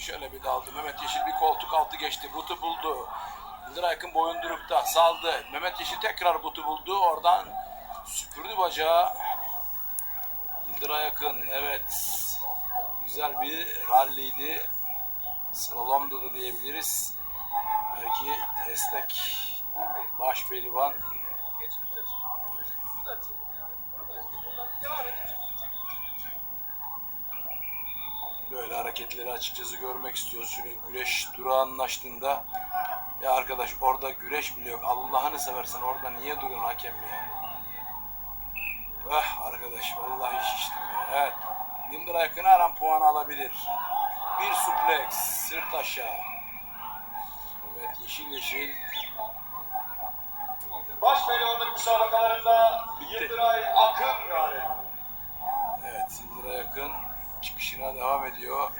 Şöyle bir daldı. Mehmet Yeşil bir koltuk altı geçti. Butu buldu. Yıldıray Akın boyundurukta saldı. Mehmet Yeşil tekrar butu buldu. Oradan süpürdü bacağı. Yıldıray Akın evet. Güzel bir ralliydi. Slalomda da diyebiliriz. Belki destek baş pehlivan hareketleri açıkçası görmek istiyoruz. Şöyle güreş durağanlaştığında ya arkadaş orada güreş bile yok. Allah'ını seversen orada niye duruyorsun hakem ya? Eh arkadaş vallahi şiştim ya. Evet. Yıldıray Akın her an puan alabilir. Bir suplex sırt aşağı. Evet yeşil yeşil. Baş pehlivanlık müsabakalarında. Yıldıray Akın galip. Evet Yıldıray Akın işine devam ediyor.